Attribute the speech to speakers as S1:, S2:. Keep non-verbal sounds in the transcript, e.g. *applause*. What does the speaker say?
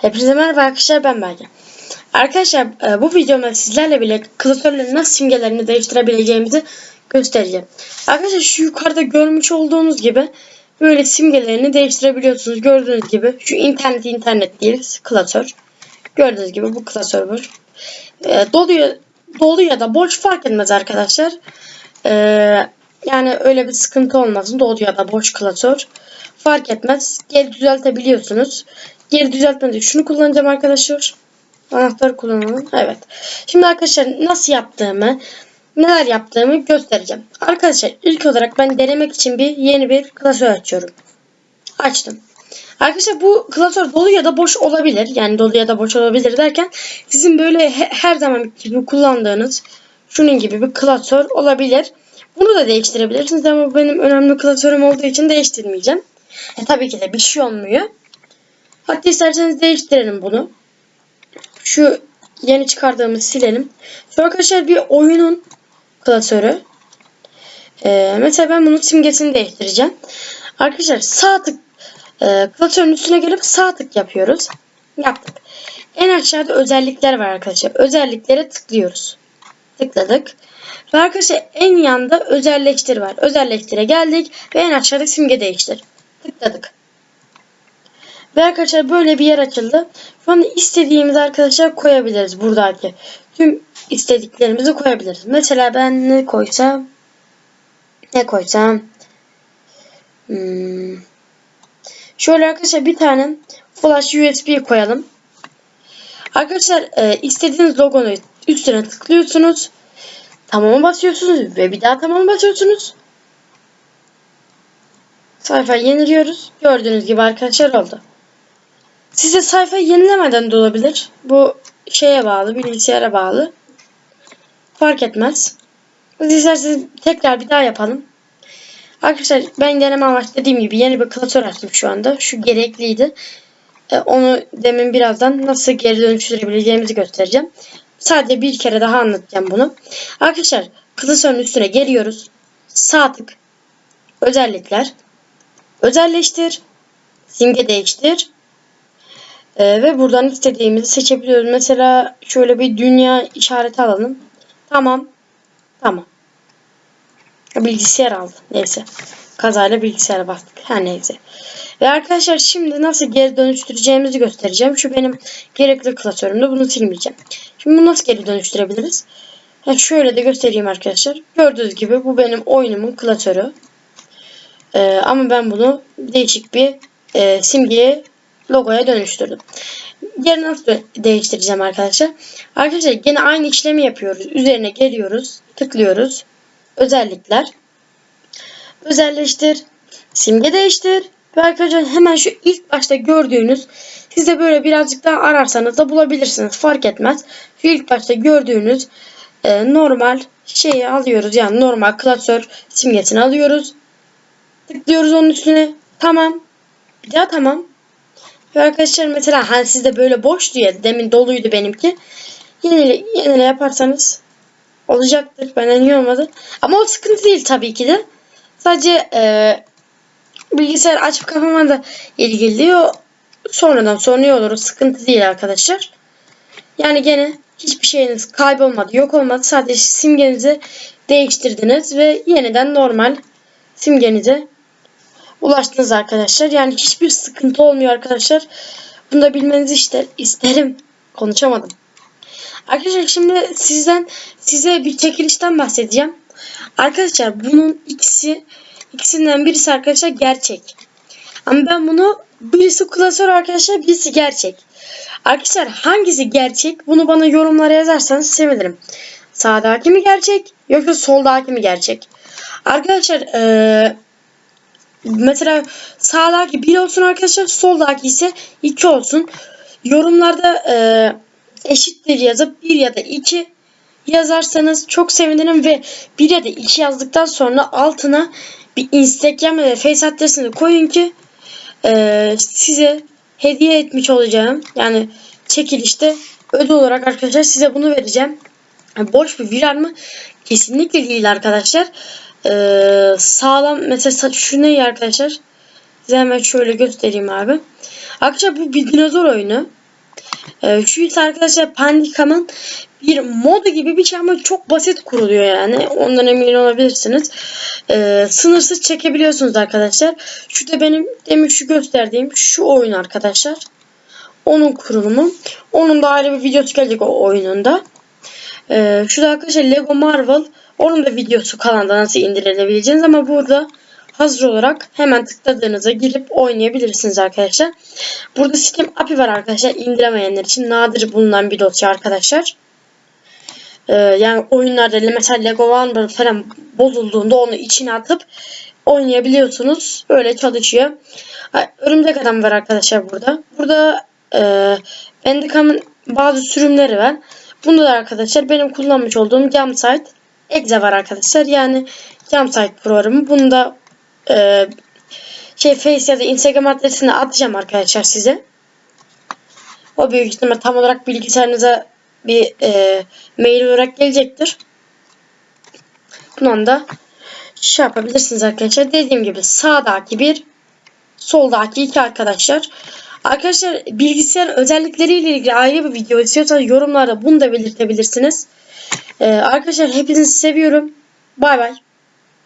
S1: Hepinize merhaba arkadaşlar ben Berke. Arkadaşlar e, bu videomda sizlerle bile klasörlerin nasıl simgelerini değiştirebileceğimizi göstereceğim. Arkadaşlar şu yukarıda görmüş olduğunuz gibi böyle simgelerini değiştirebiliyorsunuz. Gördüğünüz gibi şu internet internet değil klasör. Gördüğünüz gibi bu klasör var. Dolu, ya- dolu ya da boş fark etmez arkadaşlar. E, yani öyle bir sıkıntı olmasın. Dolu ya da boş klasör fark etmez. Geri düzeltebiliyorsunuz. Geri düzeltmede şunu kullanacağım arkadaşlar. Anahtar kullanalım. Evet. Şimdi arkadaşlar nasıl yaptığımı, neler yaptığımı göstereceğim. Arkadaşlar ilk olarak ben denemek için bir yeni bir klasör açıyorum. Açtım. Arkadaşlar bu klasör dolu ya da boş olabilir. Yani dolu ya da boş olabilir derken sizin böyle he- her zaman gibi kullandığınız şunun gibi bir klasör olabilir. Bunu da değiştirebilirsiniz ama benim önemli klasörüm olduğu için değiştirmeyeceğim. E, tabii ki de bir şey olmuyor. Hatta isterseniz değiştirelim bunu. Şu yeni çıkardığımız silelim. Şu arkadaşlar bir oyunun klasörü. Ee, mesela ben bunun simgesini değiştireceğim. Arkadaşlar sağ tık e, klasörün üstüne gelip sağ tık yapıyoruz. Yaptık. En aşağıda özellikler var arkadaşlar. Özelliklere tıklıyoruz. Tıkladık. Ve arkadaşlar en yanda özelleştir var. Özelleştire geldik ve en aşağıda simge değiştir. Tıkladık. Ve arkadaşlar böyle bir yer açıldı. Şu anda istediğimiz arkadaşlar koyabiliriz buradaki. Tüm istediklerimizi koyabiliriz. Mesela ben ne koysam ne koysam hmm. şöyle arkadaşlar bir tane flash USB koyalım. Arkadaşlar e, istediğiniz logonun üstüne tıklıyorsunuz. Tamam'a basıyorsunuz ve bir daha tamam'a basıyorsunuz. Sayfayı yeniliyoruz. Gördüğünüz gibi arkadaşlar oldu. Size sayfayı yenilemeden de olabilir. Bu şeye bağlı, bilgisayara bağlı. Fark etmez. Biz isterseniz tekrar bir daha yapalım. Arkadaşlar ben deneme amaçlı dediğim gibi yeni bir klasör açtım şu anda. Şu gerekliydi. Ee, onu demin birazdan nasıl geri dönüştürebileceğimizi göstereceğim. Sadece bir kere daha anlatacağım bunu. Arkadaşlar klasörün üstüne geliyoruz. Sağ tık. Özellikler. Özelleştir. Simge değiştir. Ee, ve buradan istediğimizi seçebiliyoruz. Mesela şöyle bir dünya işareti alalım. Tamam. Tamam. Bilgisayar aldı. Neyse. Kazayla bilgisayara bastık. Her neyse. Ve arkadaşlar şimdi nasıl geri dönüştüreceğimizi göstereceğim. Şu benim gerekli klasörümde. Bunu silmeyeceğim. Şimdi bunu nasıl geri dönüştürebiliriz? Ha, şöyle de göstereyim arkadaşlar. Gördüğünüz gibi bu benim oyunumun klasörü. Ee, ama ben bunu değişik bir e, simgeye logoya dönüştürdüm. Geri nasıl değiştireceğim arkadaşlar? Arkadaşlar gene aynı işlemi yapıyoruz. Üzerine geliyoruz. Tıklıyoruz. Özellikler. Özelleştir. Simge değiştir. Ve arkadaşlar hemen şu ilk başta gördüğünüz siz de böyle birazcık daha ararsanız da bulabilirsiniz. Fark etmez. Şu ilk başta gördüğünüz e, normal şeyi alıyoruz. Yani normal klasör simgesini alıyoruz. Tıklıyoruz onun üstüne. Tamam. Bir daha tamam. Ve arkadaşlar mesela hani sizde böyle boştu ya demin doluydu benimki. Yenile, yenile yaparsanız olacaktır. Benden iyi olmadı. Ama o sıkıntı değil tabii ki de. Sadece e, bilgisayar açıp kapama da ilgili. O sonradan sonra olur. O sıkıntı değil arkadaşlar. Yani gene hiçbir şeyiniz kaybolmadı, yok olmadı. Sadece simgenizi değiştirdiniz ve yeniden normal simgenize ulaştınız arkadaşlar. Yani hiçbir sıkıntı olmuyor arkadaşlar. Bunu da bilmenizi işte isterim. *laughs* Konuşamadım. Arkadaşlar şimdi sizden size bir çekilişten bahsedeceğim. Arkadaşlar bunun ikisi ikisinden birisi arkadaşlar gerçek. Ama ben bunu birisi klasör arkadaşlar birisi gerçek. Arkadaşlar hangisi gerçek bunu bana yorumlara yazarsanız sevinirim. Sağdaki mi gerçek yoksa soldaki mi gerçek? Arkadaşlar eee mesela sağdaki 1 olsun arkadaşlar soldaki ise 2 olsun. Yorumlarda e, eşittir yazıp 1 ya da 2 yazarsanız çok sevinirim ve 1 ya da 2 yazdıktan sonra altına bir Instagram ve Face adresini koyun ki e, size hediye etmiş olacağım. Yani çekilişte ödül olarak arkadaşlar size bunu vereceğim. Yani boş bir viral mı? Kesinlikle değil arkadaşlar. Ee, sağlam mesela şu ne arkadaşlar? Size hemen şöyle göstereyim abi. Arkadaşlar bu bir dinozor oyunu. Ee, şu ise arkadaşlar Pandicam'ın bir modu gibi bir şey ama çok basit kuruluyor yani. Ondan emin olabilirsiniz. Ee, sınırsız çekebiliyorsunuz arkadaşlar. Şu da benim demin şu gösterdiğim şu oyun arkadaşlar. Onun kurulumu. Onun da ayrı bir videosu gelecek o oyununda. Ee, şu da arkadaşlar Lego Marvel. Onun da videosu kanalda nasıl indirilebileceğiniz ama burada hazır olarak hemen tıkladığınızda girip oynayabilirsiniz arkadaşlar. Burada Steam API var arkadaşlar indiremeyenler için nadir bulunan bir dosya arkadaşlar. Ee, yani oyunlarda mesela Lego Marvel falan bozulduğunda onu içine atıp oynayabiliyorsunuz. Öyle çalışıyor. Örümcek adam var arkadaşlar burada. Burada e, Bandicam'ın bazı sürümleri var. Bunda da arkadaşlar benim kullanmış olduğum Jamsite Exe var arkadaşlar. Yani Jamsite programı. Bunu da e, şey Face ya da Instagram adresine atacağım arkadaşlar size. O büyük ihtimal tam olarak bilgisayarınıza bir e, mail olarak gelecektir. Bundan da şey yapabilirsiniz arkadaşlar. Dediğim gibi sağdaki bir soldaki iki arkadaşlar. Arkadaşlar bilgisayar özellikleriyle ilgili ayrı bir video istiyorsanız yorumlarda bunu da belirtebilirsiniz. Ee, arkadaşlar hepinizi seviyorum. Bay bay.